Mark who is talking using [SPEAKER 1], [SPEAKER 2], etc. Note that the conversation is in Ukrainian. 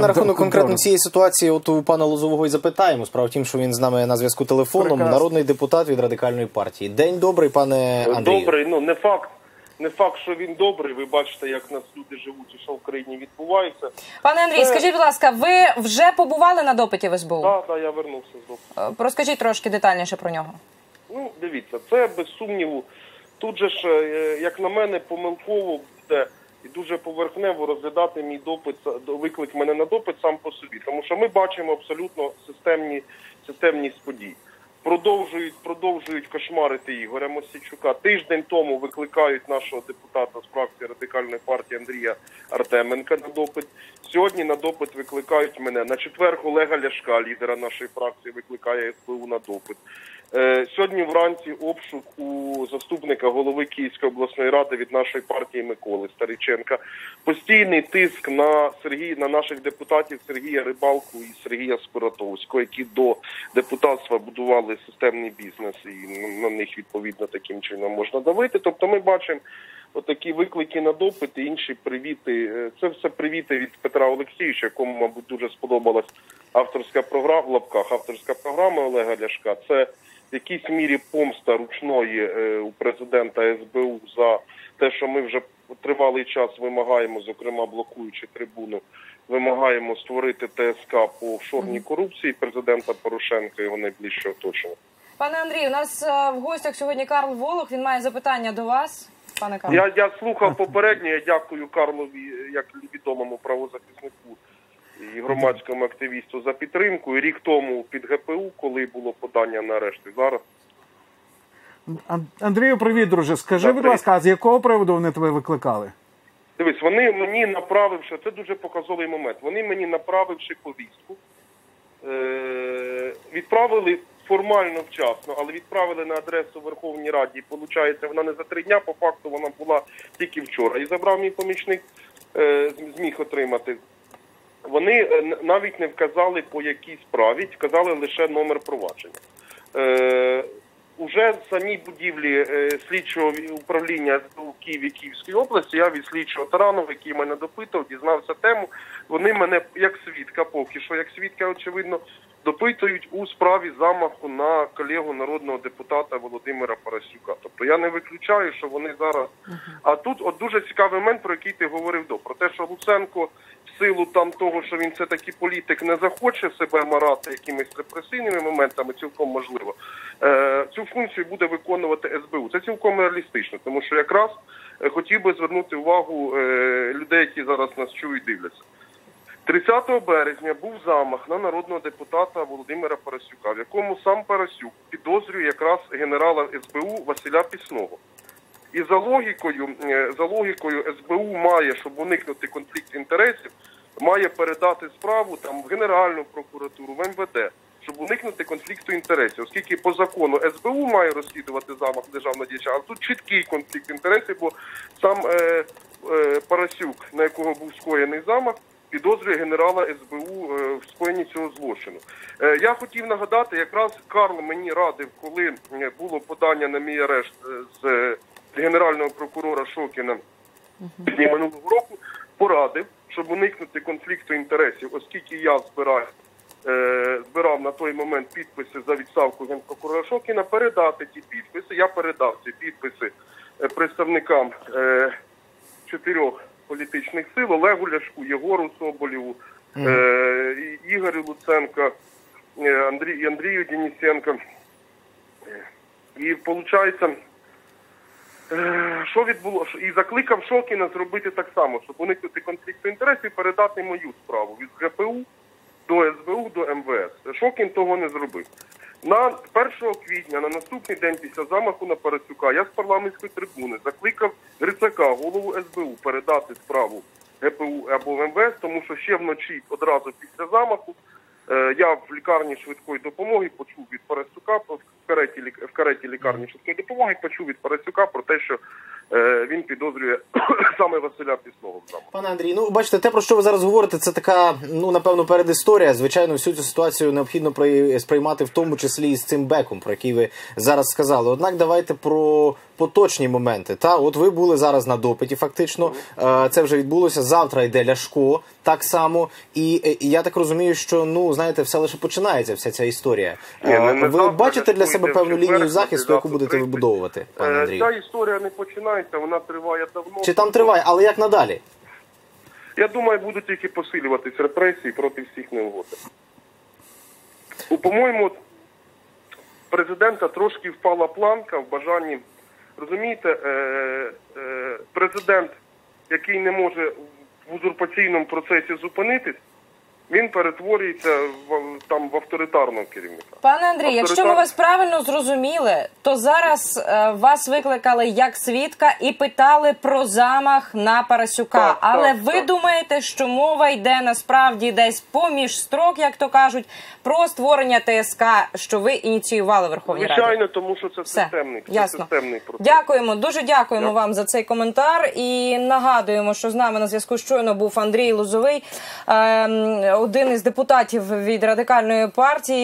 [SPEAKER 1] На рахунок конкретно цієї ситуації, от у пана Лозового і запитаємо. Справа в тім, що він з нами на зв'язку телефоном.
[SPEAKER 2] Прекрасно.
[SPEAKER 1] Народний депутат від радикальної партії. День добрий, пане Андрію.
[SPEAKER 3] Добрий, ну не факт. Не факт, що він добрий. Ви бачите, як в нас люди живуть і що в країні відбувається.
[SPEAKER 4] Пане Андрій, скажіть, будь ласка, ви вже побували на допиті в СБУ?
[SPEAKER 3] Так, так, я вернувся з допиту.
[SPEAKER 4] Е, Розкажіть трошки детальніше про нього.
[SPEAKER 3] Ну, дивіться, це без сумніву. Тут же ж, е, як на мене, помилково буде і дуже поверхнево розглядати мій допит, до- виклик мене на допит сам по собі. Тому що ми бачимо абсолютно системні, системність подій. Продовжують, продовжують кошмарити Ігоря Мосійчука. Тиждень тому викликають нашого депутата з фракції радикальної партії Андрія Артеменка на допит. Сьогодні на допит викликають мене. На четвер Олега Ляшка, лідера нашої фракції, викликає СБУ на допит. Е, Сьогодні вранці обшук у заступника голови Київської обласної ради від нашої партії Миколи Стариченка. Постійний тиск на Сергій на наших депутатів Сергія Рибалку і Сергія Спиратовського, які до депутатства будували системний бізнес, і на них відповідно таким чином можна давити. Тобто, ми бачимо. Отакі виклики на допит і інші привіти. Е, Це все привіти від Петра Олексійовича, якому, мабуть, дуже сподобалась авторська програма в лапках. Авторська програма Олега Ляшка. Це в якійсь мірі помста ручної е, у президента СБУ за те, що ми вже тривалий час вимагаємо, зокрема блокуючи трибуну, вимагаємо створити ТСК по офшорній корупції президента Порошенка і його найближче оточення.
[SPEAKER 4] Пане Андрію, у нас е, в гостях сьогодні Карл Волох. Він має запитання до вас. Пане Карло.
[SPEAKER 3] Я, я слухав попередньо. Я дякую Карлові, як відомому правозахиснику і громадському активісту за підтримку. І рік тому під ГПУ, коли було подання на арешт, і зараз.
[SPEAKER 2] Андрію, привіт, друже. Скажи, будь ласка, а з якого приводу вони тебе викликали?
[SPEAKER 3] Дивись, вони мені направивши, це дуже показовий момент. Вони мені направивши повістку, е- відправили формально вчасно, але відправили на адресу Верховній Раді. Получається, вона не за три дня, по факту вона була тільки вчора. І забрав мій помічник, е- зміг отримати. Вони е, навіть не вказали по якій справі, вказали лише номер провадження. Е, Уже в самій будівлі е, слідчого управління в Києві Київської області, я від слідчого Таранова, який мене допитав, дізнався тему. Вони мене як свідка, поки що як свідка, очевидно, допитують у справі замаху на колегу народного депутата Володимира Парасюка. Тобто я не виключаю, що вони зараз. А тут от дуже цікавий момент, про який ти говорив до про те, що Луценко в силу там того, що він все таки політик, не захоче себе марати якимись репресивними моментами, цілком можливо. Е, цю функцію буде виконувати СБУ. Це цілком реалістично, тому що якраз е, хотів би звернути увагу е, людей, які зараз нас чують, дивляться. 30 березня був замах на народного депутата Володимира Парасюка, в якому сам Парасюк підозрює якраз генерала СБУ Василя Пісного. І за логікою, е, за логікою СБУ має, щоб уникнути конфлікт інтересів, має передати справу там в Генеральну прокуратуру, в МВД, щоб уникнути конфлікту інтересів, оскільки по закону СБУ має розслідувати замах державного діяча, а тут чіткий конфлікт інтересів, бо сам е, е, Парасюк, на якого був скоєний замах, підозрює генерала СБУ е, в скоєнні цього злочину. Е, я хотів нагадати, якраз Карл мені радив, коли е, було подання на мій арешт з генерального прокурора Шокіна після минулого року, порадив, щоб уникнути конфлікту інтересів, оскільки я збираю. Збирав на той момент підписи за відставку генпрокурора Шокіна, передати ті підписи. Я передав ці підписи представникам чотирьох політичних сил Олегу Ляшку, Єгору Соболєву, е, І- Ігорю Луценко, е, Андрій, Андрію Денисенко. Е, І виходить, Е, Що відбулося? І закликав Шокіна зробити так само, щоб уникнути конфлікту інтересів, передати мою справу від ГПУ до СБУ до МВС. Шокін того не зробив. На 1 квітня, на наступний день після замаху на Парасюка, я з парламентської трибуни закликав Грицака, голову СБУ, передати справу ГПУ або МВС, тому що ще вночі, одразу після замаху, е, я в лікарні швидкої допомоги почув від Парасюка лік- в кареті лікарні швидкої допомоги, почув від Парасюка про те, що е, він підозрює саме Василя Пісного.
[SPEAKER 1] Пане Андрій, ну бачите, те про що ви зараз говорите, це така, ну напевно, передісторія. Звичайно, всю цю ситуацію необхідно при- сприймати в тому числі і з цим беком, про який ви зараз сказали. Однак давайте про поточні моменти. Та от ви були зараз на допиті, фактично Е, це вже відбулося. Завтра йде Ляшко так само. І, я так розумію, що ну знаєте, все лише починається, вся ця історія.
[SPEAKER 3] Ні, не-
[SPEAKER 1] Е,
[SPEAKER 3] не
[SPEAKER 1] ви
[SPEAKER 3] завтра,
[SPEAKER 1] бачите для
[SPEAKER 3] Ляшко
[SPEAKER 1] себе певну
[SPEAKER 3] в четвер,
[SPEAKER 1] лінію захисту, яку будете
[SPEAKER 3] 30.
[SPEAKER 1] вибудовувати, пане
[SPEAKER 3] Е,
[SPEAKER 1] Андрію?
[SPEAKER 3] Ця історія не починається, вона триває давно.
[SPEAKER 1] Чи там триває, але як надалі?
[SPEAKER 3] Я думаю, будуть тільки посилюватись репресії проти всіх неугодних. У, По-моєму, президента трошки впала планка в бажанні. Розумієте, е, е, президент, який не може в узурпаційному процесі зупинитись, він перетворюється в, там, в авторитарного керівника.
[SPEAKER 4] Пане Андрій, якщо ми вас правильно зрозуміли, то зараз е, вас викликали як свідка і питали про замах на Парасюка.
[SPEAKER 3] Так,
[SPEAKER 4] Але
[SPEAKER 3] так,
[SPEAKER 4] ви
[SPEAKER 3] так.
[SPEAKER 4] думаєте, що мова йде насправді десь поміж строк, як то кажуть, про створення ТСК, що ви ініціювали в Верховній Раді?
[SPEAKER 3] Звичайно, тому що це
[SPEAKER 4] Все,
[SPEAKER 3] системний, це
[SPEAKER 4] ясно.
[SPEAKER 3] системний процес.
[SPEAKER 4] Дякуємо, дуже дякуємо
[SPEAKER 3] Дякую.
[SPEAKER 4] вам за цей коментар. І нагадуємо, що з нами на зв'язку щойно був Андрій Лозовий, ем, один із депутатів від радикальної партії.